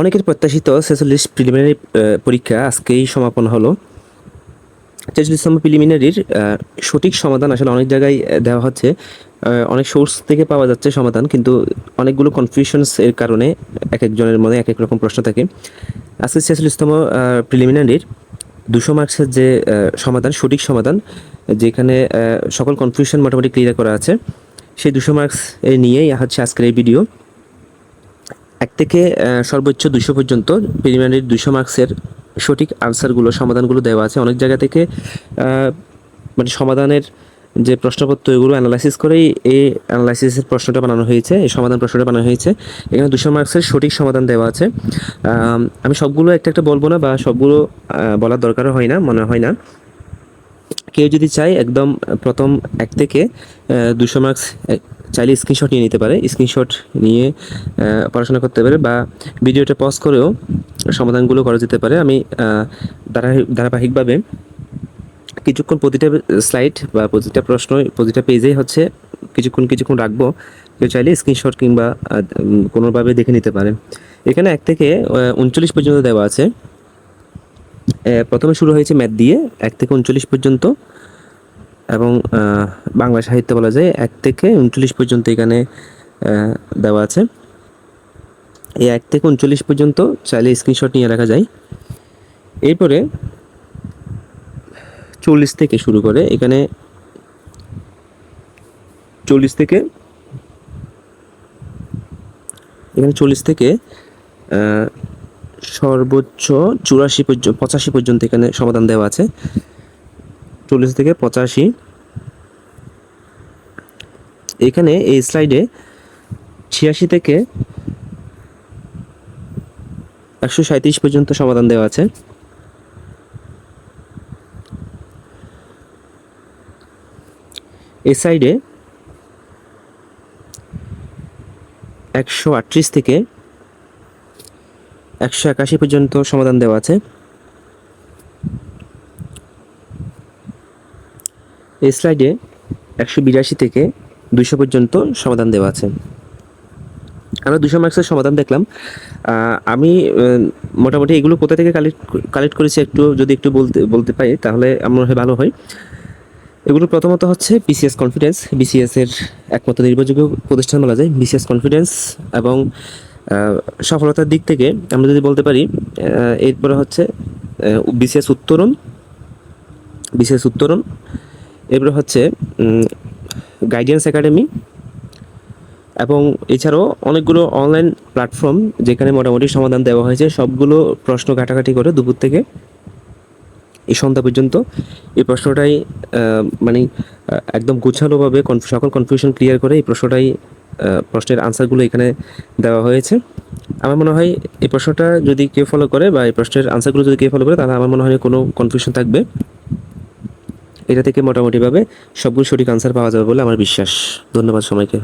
অনেকের প্রত্যাশিত ছেচল্লিশ প্রিলিমিনারি পরীক্ষা আজকেই সমাপন হলো। ছেচল্লিশতম প্রিলিমিনারির সঠিক সমাধান আসলে অনেক জায়গায় দেওয়া হচ্ছে। অনেক সোর্স থেকে পাওয়া যাচ্ছে সমাধান, কিন্তু অনেকগুলো কনফিউশনস এর কারণে এক একজনের মনে এক এক রকম প্রশ্ন থাকে। আজকে ছেচল্লিশতম প্রিলিমিনারির দুশো মার্কসের যে সমাধান, সঠিক সমাধান, যেখানে সকল কনফিউশন মোটামুটি ক্লিয়ার করা আছে, সেই দুশো মার্কস নিয়েই হচ্ছে আজকের এই ভিডিও এক থেকে সর্বোচ্চ দুশো পর্যন্ত প্রিলিমিনারির দুশো মার্কসের সঠিক আনসারগুলো সমাধানগুলো দেওয়া আছে। অনেক জায়গা থেকে মানে সমাধানের যে প্রশ্নপত্র এগুলো অ্যানালাইসিস করেই এই অ্যানালাইসিসের প্রশ্নটা বানানো হয়েছে, এই সমাধান প্রশ্নটা বানানো হয়েছে। এখানে দুশো মার্কসের সঠিক সমাধান দেওয়া আছে। আমি সবগুলো একটা একটা বলব না, বা সবগুলো বলার দরকারও হয় না, মনে হয় না। কেউ যদি চায়, একদম প্রথম এক থেকে দুশো মার্কস চাইলে স্ক্রিনশট নিয়ে নিতে পারে। স্ক্রিনশট নিয়ে পড়াশোনা করতে পারে বা ভিডিওটা পজ করেও সমাধানগুলো করা যেতে পারে। আমি ধারাবাহিকভাবে কিছুক্ষণ প্রতিটা স্লাইড বা প্রতিটা প্রশ্ন, প্রতিটা পেজেই হচ্ছে কিছুক্ষণ কিছুক্ষণ রাখব। কেউ চাইলে স্ক্রিনশট কিংবা কোনোভাবে দেখে নিতে পারে। এখানে এক থেকে উনচল্লিশ পর্যন্ত দেওয়া আছে। প্রথমে শুরু হয়েছে ম্যাথ দিয়ে। এক থেকে উনচল্লিশ পর্যন্ত এবং বাংলা সাহিত্য বলা যায় এক থেকে উনচল্লিশ পর্যন্ত এখানে দেওয়া আছে। এই এক থেকে উনচল্লিশ পর্যন্ত চাইলে স্ক্রিনশট নিয়ে রাখা যায়। এরপরে চল্লিশ থেকে শুরু করে এখানে চল্লিশ থেকে, এখানে চল্লিশ থেকে সর্বোচ্চ চুরাশি পর্যন্ত পঁচাশি পর্যন্ত এখানে সমাধান দেওয়া আছে। চল্লিশ থেকে পঁচাশি। এখানে এই স্লাইডে ছিয়াশি থেকে একশো সাঁত্রিশ পর্যন্ত সমাধান দেওয়া আছে। এই সাইডে একশো আটত্রিশ থেকে একশো একাশি পর্যন্ত সমাধান দেওয়া আছে। এই স্লাইডে একশো বিরাশি থেকে দুশো পর্যন্ত সমাধান দেওয়া আছে। আমরা দুশো মার্কসের সমাধান দেখলাম। আমি মোটামুটি এগুলো কোথা থেকে কালেক্ট কালেক্ট করেছি একটু, যদি একটু বলতে বলতে পারি, তাহলে আমার হয় ভালো হয়। এগুলো প্রথমত হচ্ছে বিসিএস কনফিডেন্স বিসিএস এর একমাত্র নির্ভরযোগ্য প্রতিষ্ঠান বলা যায় বিসিএস কনফিডেন্স এবং সফলতার দিক থেকে আমরা যদি বলতে পারি এরপরে হচ্ছে বিসিএস উত্তরণ। বিসিএস উত্তরণ। এরপরে হচ্ছে গাইডেন্স একাডেমি এবং এছাড়াও অনেকগুলো অনলাইন প্ল্যাটফর্ম যেখানে মোটামুটি সমাধান দেওয়া হয়েছে। সবগুলো প্রশ্ন ঘাটাঘাটি করে দুপুর থেকে এই সন্ধ্যা পর্যন্ত এই প্রশ্নটাই মানে একদম গোছালোভাবে কনফ- সকল কনফিউশন ক্লিয়ার করে এই প্রশ্নটাই প্রশ্নের আনসারগুলো এখানে দেওয়া হয়েছে। আমার মনে হয় এই প্রশ্নটা যদি কেউ ফলো করে বা এই প্রশ্নের আনসারগুলো যদি কেউ ফলো করে, তাহলে আমার মনে হয় কোনো কনফিউশন থাকবে। এটা থেকে মোটামুটিভাবে সবগুলো সঠিক আনসার পাওয়া যাবে বলে আমার বিশ্বাস। ধন্যবাদ সবাইকে।